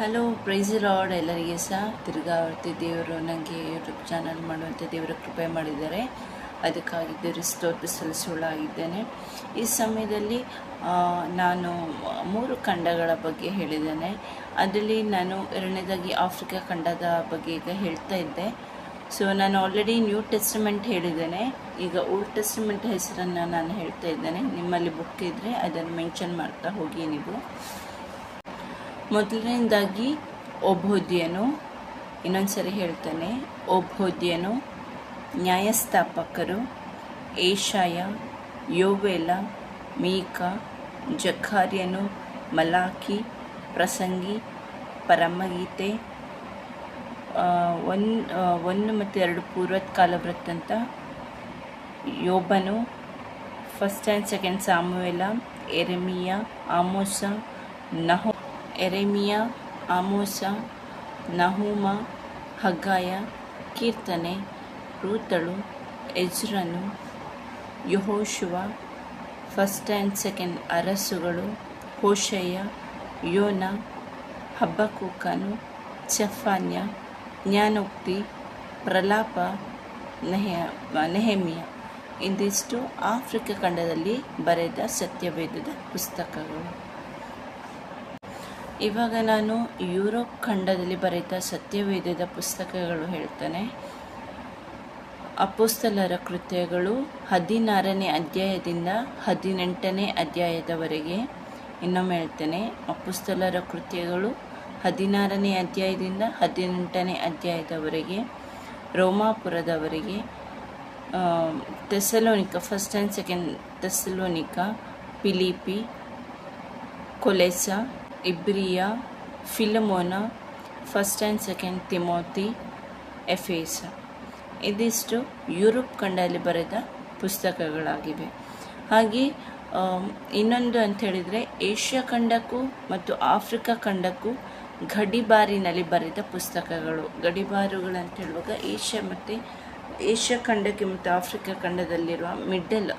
Hello price lord ಎಲ್ಲರಿಗೆ ಸಹ. ತಿರುಗಾವರ್ತಿ ದೇವರು ನನಗೆ ಯೂಟ್ಯೂಬ್ ಚಾನಲ್ ಮಾಡುವಂಥ ದೇವರ ಕೃಪೆ ಮಾಡಿದ್ದಾರೆ. ಅದಕ್ಕಾಗಿ ದೇವರು ಸ್ತೋತ್ರ ಸಲ್ಲಿಸುವಳಾಗಿದ್ದೇನೆ ಈ ಸಮಯದಲ್ಲಿ ನಾನು ಮೂರು ಖಂಡಗಳ ಬಗ್ಗೆ ಹೇಳಿದ್ದೇನೆ. ಅದರಲ್ಲಿ ನಾನು ಎರಡನೇದಾಗಿ ಆಫ್ರಿಕಾ ಖಂಡದ ಬಗ್ಗೆ ಈಗ ಹೇಳ್ತಾ ಇದ್ದೆ. ಸೊ ನಾನು ಆಲ್ರೆಡಿ ನ್ಯೂ ಟೆಸ್ಟ್ಮೆಂಟ್ ಹೇಳಿದ್ದೇನೆ. ಈಗ ಓಲ್ಡ್ ಟೆಸ್ಟ್ಮೆಂಟ್ ಹೆಸರನ್ನು ನಾನು ಹೇಳ್ತಾ ಇದ್ದೇನೆ. ನಿಮ್ಮಲ್ಲಿ ಬುಕ್ ಇದ್ದರೆ ಅದನ್ನು ಮೆನ್ಷನ್ ಮಾಡ್ತಾ ಹೋಗಿ ನೀವು. ಮೊದಲನೇದಾಗಿ ಒಬೋದ್ಯನು ಇನ್ನೊಂದು ಸರಿ ಹೇಳ್ತೇನೆ ಒಬೋದ್ಯನು ನ್ಯಾಯಸ್ಥಾಪಕರು ಏಷಾಯ ಯೋವೇಲ ಮೀಕ ಜಖಾರ್ಯನು ಮಲಾಕಿ ಪ್ರಸಂಗಿ ಪರಮಗೀತೆ ಆ, ಒಂದು ಮತ್ತು ಎರಡು ಪೂರ್ವದ ಕಾಲ ವೃತ್ತಂತ ಯೋಬನು ಫಸ್ಟ್ ಆ್ಯಂಡ್ ಸೆಕೆಂಡ್ ಸಾಮುವೆಲ ಎರೆಮಿಯ ಆಮೋಸ ನಹೋ ಎರೆಮಿಯ, ಆಮೋಸ, ನಹೂಮ, ಹಗ್ಗಾಯ, ಕೀರ್ತನೆ, ರೂತಳು, ಎಜ್ರನು, ಯಹೋಶುವ ಫಸ್ಟ್ ಆ್ಯಂಡ್ ಸೆಕೆಂಡ್ ಅರಸುಗಳು ಹೋಶಯ್ಯ ಯೋನ, ಹಬ್ಬಕೂಕನು, ಚಫಾನ್ಯ, ಜ್ಞಾನೋಕ್ತಿ, ಪ್ರಲಾಪ, ನೆಹ, ನೆಹಮಿಯ. ಇಂದಿಷ್ಟು ಆಫ್ರಿಕಾ ಖಂಡದಲ್ಲಿ ಬರೆದ ಸತ್ಯವೇದದ ಪುಸ್ತಕಗಳು. ಇವಾಗ ನಾನು ಯುರೋಪ್ ಖಂಡದಲ್ಲಿ ಬರೆದ ಸತ್ಯವೇದದ ಪುಸ್ತಕಗಳು ಹೇಳ್ತಾನೆ. ಅಪೋಸ್ತಲರ ಕೃತ್ಯಗಳು ಹದಿನಾರನೇ ಅಧ್ಯಾಯದಿಂದ ಹದಿನೆಂಟನೇ ಅಧ್ಯಾಯದವರೆಗೆ. ಇನ್ನೊಮ್ಮೆ ಹೇಳ್ತೇನೆ, ಅಪುಸ್ತಲರ ಕೃತ್ಯಗಳು ಹದಿನಾರನೇ ಅಧ್ಯಾಯದಿಂದ ಹದಿನೆಂಟನೇ ಅಧ್ಯಾಯದವರೆಗೆ. ರೋಮಾಪುರದವರೆಗೆ. ತೆಸಲೋನಿಕ ಫಸ್ಟ್ ಆ್ಯಂಡ್ ಸೆಕೆಂಡ್ ತೆಸಲೋನಿಕ ಪಿಲಿಪಿ ಕೊಲೆಸ ಇಬ್ರಿಯಾ, ಫಿಲಮೋನ, ಫಸ್ಟ್ ಆ್ಯಂಡ್ ಸೆಕೆಂಡ್ ತಿಮೋತಿ ಎಫೇಸ. ಇದಿಷ್ಟು ಯುರೋಪ್ ಖಂಡದಲ್ಲಿ ಬರೆದ ಪುಸ್ತಕಗಳಾಗಿವೆ. ಹಾಗೆ ಇನ್ನೊಂದು ಅಂತ ಹೇಳಿದರೆ ಏಷ್ಯಾ ಖಂಡಕ್ಕೂ ಮತ್ತು ಆಫ್ರಿಕಾ ಖಂಡಕ್ಕೂ ಗಡಿಬಾರಿನಲ್ಲಿ ಬರೆದ ಪುಸ್ತಕಗಳು. ಗಡಿಬಾರುಗಳಂತ ಹೇಳುವಾಗ ಏಷ್ಯಾ ಮತ್ತು ಏಷ್ಯಾ ಖಂಡಕ್ಕೆ ಮತ್ತು ಆಫ್ರಿಕಾ ಖಂಡದಲ್ಲಿರುವ ಮಿಡ್ಡಲ್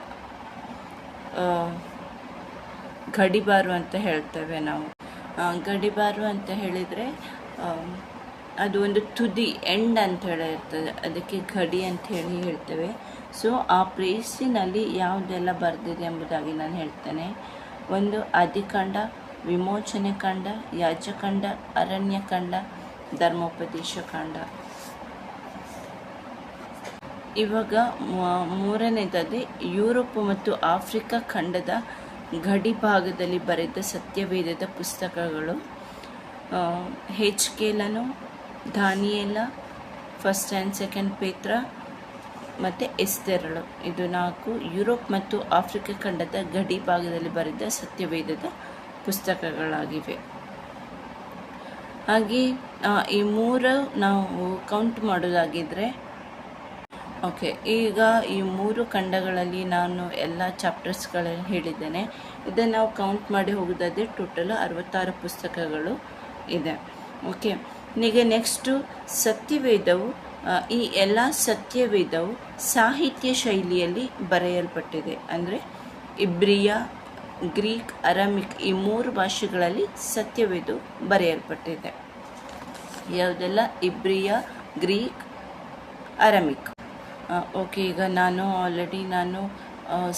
ಗಡಿಬಾರು ಅಂತ ಹೇಳ್ತೇವೆ ನಾವು. ಗಡಿಬಾರು ಅಂತ ಹೇಳಿದರೆ ಅದು ಒಂದು ತುದಿ, ಎಂಡ್ ಅಂತ ಹೇಳಿ ಇರ್ತದೆ ಅದಕ್ಕೆ ಗಡಿ ಅಂತ ಹೇಳಿ ಹೇಳ್ತೇವೆ. ಸೊ ಆ ಪ್ಲೇಸಿನಲ್ಲಿ ಯಾವುದೆಲ್ಲ ಬರೆದಿದೆ ಎಂಬುದಾಗಿ ನಾನು ಹೇಳ್ತೇನೆ. ಒಂದು ಆದಿಕಾಂಡ ವಿಮೋಚನೆ ಕಾಂಡ ಅರಣ್ಯ ಅರಣ್ಯಕಾಂಡ ಧರ್ಮೋಪದೇಶ ಕಾಂಡ ಇವಾಗ ಮೂರನೇದಾದ, ಯುರೋಪ್ ಮತ್ತು ಆಫ್ರಿಕಾ ಖಂಡದ ಗಡಿ ಭಾಗದಲ್ಲಿ ಬರೆದ ಸತ್ಯವೇದದ ಪುಸ್ತಕಗಳು ಹೆಚ್ಕೇಲನು ದಾನಿಯೆಲ್ಲ ಫಸ್ಟ್ ಆ್ಯಂಡ್ ಸೆಕೆಂಡ್ ಪೇತ್ರ ಮತ್ತು ಎಸ್ತೆರಳು ಇದು ನಾಲ್ಕು ಯುರೋಪ್ ಮತ್ತು ಆಫ್ರಿಕಾ ಖಂಡದ ಗಡಿ ಭಾಗದಲ್ಲಿ ಬರೆದ ಸತ್ಯವೇದದ ಪುಸ್ತಕಗಳಾಗಿವೆ. ಹಾಗೆ ಈ ಮೂರು ನಾವು ಕೌಂಟ್ ಮಾಡೋದಾಗಿದ್ದರೆ ಓಕೆ, ಈಗ ಈ ಮೂರು ಖಂಡಗಳಲ್ಲಿ ನಾನು ಎಲ್ಲ ಚಾಪ್ಟರ್ಸ್ಗಳನ್ನು ಹೇಳಿದ್ದೇನೆ. ಇದನ್ನು ನಾವು ಕೌಂಟ್ ಮಾಡಿ ಹೋಗೋದಾದರೆ ಟೋಟಲ್ ಅರವತ್ತಾರು ಪುಸ್ತಕಗಳು ಇದೆ. ಓಕೆ, ಈಗ ನೆಕ್ಸ್ಟು ಸತ್ಯವೇದವು ಈ ಎಲ್ಲ ಸತ್ಯವೇದವು ಸಾಹಿತ್ಯ ಶೈಲಿಯಲ್ಲಿ ಬರೆಯಲ್ಪಟ್ಟಿದೆ. ಅಂದರೆ ಇಬ್ರಿಯ, ಗ್ರೀಕ್, ಅರಾಮಿಕ್ ಈ ಮೂರು ಭಾಷೆಗಳಲ್ಲಿ ಸತ್ಯವೇದವು ಬರೆಯಲ್ಪಟ್ಟಿದೆ. ಯಾವುದೆಲ್ಲ? ಇಬ್ರಿಯ, ಗ್ರೀಕ್, ಅರಮಿಕ್. ಓಕೆ, ಈಗ ನಾನು ಆಲ್ರೆಡಿ ನಾನು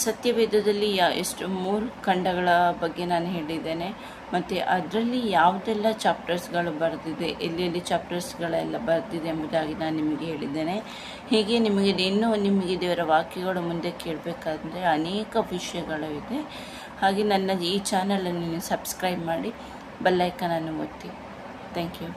ಸತ್ಯವೇದದಲ್ಲಿ ಯಾ, ಎಷ್ಟು ಮೂರು ಖಂಡಗಳ ಬಗ್ಗೆ ನಾನು ಹೇಳಿದ್ದೇನೆ. ಮತ್ತು ಅದರಲ್ಲಿ ಯಾವುದೆಲ್ಲ ಚಾಪ್ಟರ್ಸ್ಗಳು ಬರೆದಿದೆ, ಎಲ್ಲೆಲ್ಲಿ ಚಾಪ್ಟರ್ಸ್ಗಳೆಲ್ಲ ಬರೆದಿದೆ ಎಂಬುದಾಗಿ ನಾನು ನಿಮಗೆ ಹೇಳಿದ್ದೇನೆ. ಹೀಗೆ ನಿಮಗೆ, ಇನ್ನೂ ನಿಮಗೆ ದೇವರ ವಾಕ್ಯಗಳು ಮುಂದೆ ಕೇಳಬೇಕಾದ್ರೆ ಅನೇಕ ವಿಷಯಗಳು ಇದೆ ಹಾಗೆ ನನ್ನ ಈ ಚಾನಲನ್ನು ಸಬ್ಸ್ಕ್ರೈಬ್ ಮಾಡಿ ಬೆಲ್ಲೈಕನನ್ನು ಒತ್ತಿ. Thank you